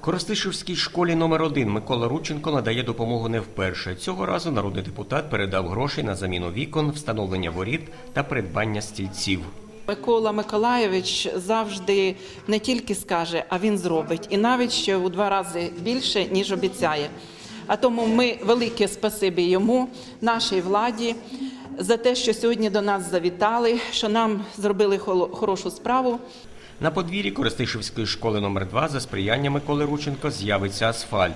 Коростишівській школі номер 1 Микола Рученко надає допомогу не вперше. Цього разу народний депутат передав гроші на заміну вікон, встановлення воріт та придбання стільців. Микола Миколайович завжди не тільки скаже, а він зробить. І навіть ще у два рази більше, ніж обіцяє. А тому ми велике спасибі йому, нашій владі, за те, що сьогодні до нас завітали, що нам зробили хорошу справу. На подвір'ї Коростишівської школи номер 2 за сприяння Миколи Рученко з'явиться асфальт.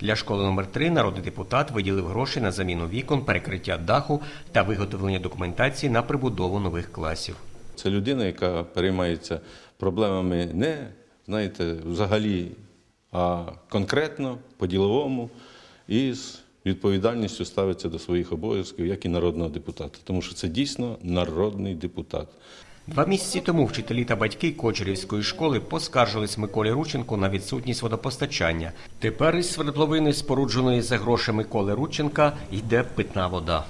Для школи номер 3 народний депутат виділив гроші на заміну вікон, перекриття даху та виготовлення документації на прибудову нових класів. Це людина, яка переймається проблемами не, знаєте, взагалі, а конкретно, по-діловому і з відповідальністю ставиться до своїх обов'язків, як і народного депутата. Тому що це дійсно народний депутат. Два місяці тому вчителі та батьки Кочерівської школи поскаржились Миколі Рученку на відсутність водопостачання. Тепер із свердловини, спорудженої за гроші Миколи Рученка, йде питна вода.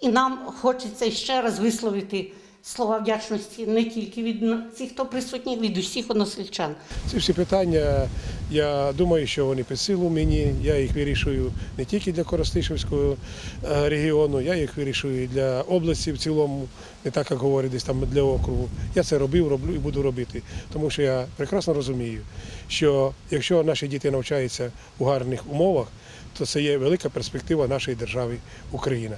І нам хочеться ще раз висловити слова вдячності не тільки від цих, хто присутній, від усіх односельчан. Ці всі питання, я думаю, що вони під силу мені. Я їх вирішую не тільки для Коростишівського е, регіону, я їх вирішую і для області в цілому, не так, як говорять десь там для округу. Я це робив, роблю і буду робити. Тому що я прекрасно розумію, що якщо наші діти навчаються у гарних умовах, то це є велика перспектива нашої держави Україна.